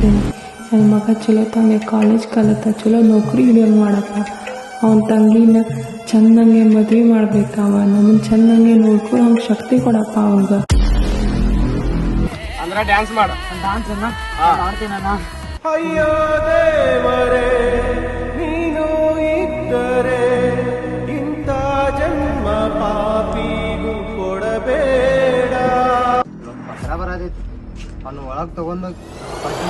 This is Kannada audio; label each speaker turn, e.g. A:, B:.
A: ಹೇಳ್ತೀನಿ ನನ್ನ ಮಗ ಚಲೋ ತಂಗೆ ಕಾಲೇಜ್ ಕಲಿತ ಚಲೋ ನೌಕರಿ ಹಿಡಿಯೋಂಗೆ ಮಾಡಪ್ಪ. ಅವನ ತಂಗಿನ ಚೆನ್ನಂಗೆ ಮದುವೆ ಮಾಡ್ಬೇಕವ ನಮ್ಮನ್ನ ಚೆನ್ನಂಗೆ ನೋಡ್ಕೊಂಡು ಅವ್ನ ಶಕ್ತಿ ಕೊಡಪ್ಪ ಅವಂಗ
B: ಅಂದ್ರೆ ಡ್ಯಾನ್ಸ್ ಮಾಡು.
C: ಡ್ಯಾನ್ಸ್ ಅಯ್ಯೋ
B: ದೇವರೇ
C: ನೀನು
B: ಇದ್ದರೆ ಇಂಥ ಜನ್ಮ ಪಾ ಅವ್ನ ಒಳಗೆ ತೊಗೊಂಡು ಪಟ್ಟಿ